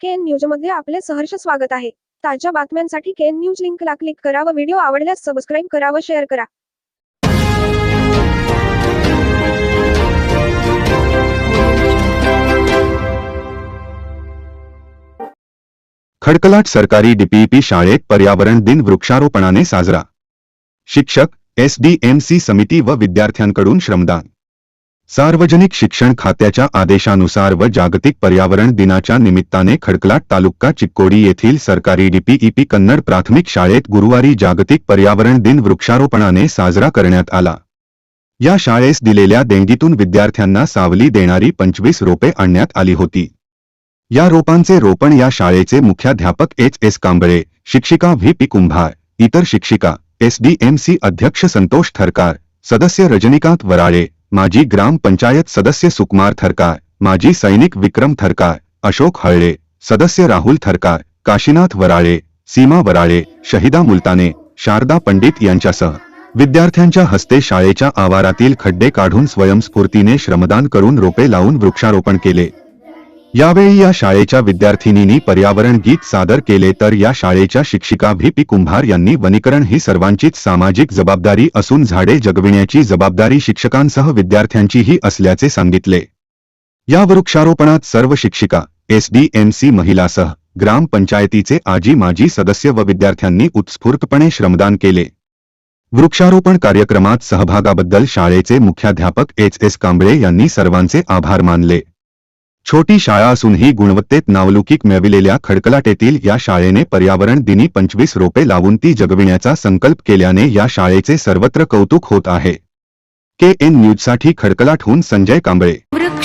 केन न्यूजमध्ये आपले सहर्ष स्वागत आहे. ताज्या बातम्यांसाठी केन न्यूज लिंकला क्लिक करा व व्हिडिओ आवडल्यास सबस्क्राईब करा व शेअर करा. खडकलाट सरकारी डीपीपी शाळेत पर्यावरण दिन वृक्षारोपणाने साजरा. शिक्षक एसडीएमसी समिती व विद्यार्थ्यांकडून श्रमदान. सार्वजनिक शिक्षण खात्याच्या आदेशानुसार व जागतिक पर्यावरण दिनाच्या निमित्ताने खडकलाट तालुका चिक्कोडी येथील सरकारी डीपीईपी कन्नड प्राथमिक शाळेत गुरुवारी जागतिक पर्यावरण दिन वृक्षारोपणाने साजरा करण्यात आला. या शाळेस दिलेल्या देणगीतून विद्यार्थ्यांना सावली देणारी पंचवीस रोपे आणण्यात आली होती. या रोपांचे रोपण या शाळेचे मुख्याध्यापक एच एस कांबळे शिक्षिका व्ही पी कुंभार इतर शिक्षिका एसडीएमसी अध्यक्ष संतोष थरकार सदस्य रजनीकांत वराळे माजी ग्रामपंचायत सदस्य सुकुमार थरकार माजी सैनिक विक्रम थरकार अशोक हळळे सदस्य राहुल थरकार काशीनाथ वराळे सीमा वराळे शहिदा मुलताने शारदा पंडित यांच्यासह विद्यार्थ्यांच्या हस्ते शाळेच्या आवारातील खड्डे काढून स्वयंस्फूर्तीने श्रमदान करून रोपे लावून वृक्षारोपण केले. यावेळी या शाळेच्या विद्यार्थिनींनी पर्यावरण गीत सादर केले तर या शाळेच्या शिक्षिका व्ही पी कुंभार यांनी वनीकरण ही सर्वांचीच सामाजिक जबाबदारी असून झाडे जगविण्याची जबाबदारी शिक्षकांसह विद्यार्थ्यांचीही असल्याचे सांगितले. या वृक्षारोपणात सर्व शिक्षिका एसडीएमसी महिलासह ग्रामपंचायतीचे आजी माजी सदस्य व विद्यार्थ्यांनी उत्स्फूर्तपणे श्रमदान केले. वृक्षारोपण कार्यक्रमात सहभागाबद्दल शाळेचे मुख्याध्यापक एच एस कांबळे यांनी सर्वांचे आभार मानले. छोटी शाळा असूनही गुणवत्तेत नावलौकिक मिळविलेल्या खडकलाटेतील या शाळेने पर्यावरण दिनी पंचवीस रोपे लावून ती जगविण्याचा संकल्प केल्याने या शाळेचे सर्वत्र कौतुक होत आहे. के एन न्यूजसाठी खडकलाटहून संजय कांबळे.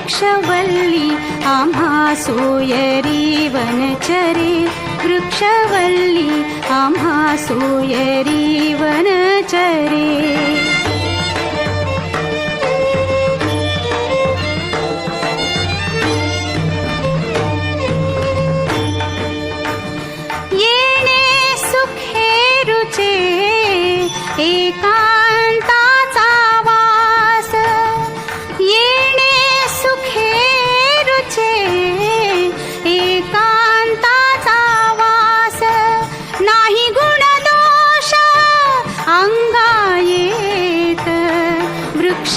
वृक्षवल्ली आम् वृक्षवल्ली आसूयरीवन चरे।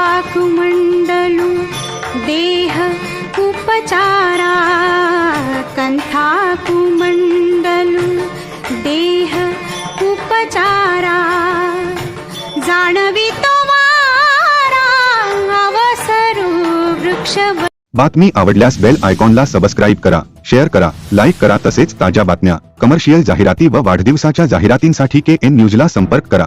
कंथा देह उपचारा कन्थाकुमण्डलु देह उपचारा। जाणवी तो वृक्ष बातमी आवडल्यास बेल आयकॉनला सबस्क्राईब करा शेअर करा लाईक करा तसेच ताज्या बातम्या कमर्शियल जाहिराती व वाढदिवसाच्या जाहिरातींसाठी के एन न्यूजला संपर्क करा.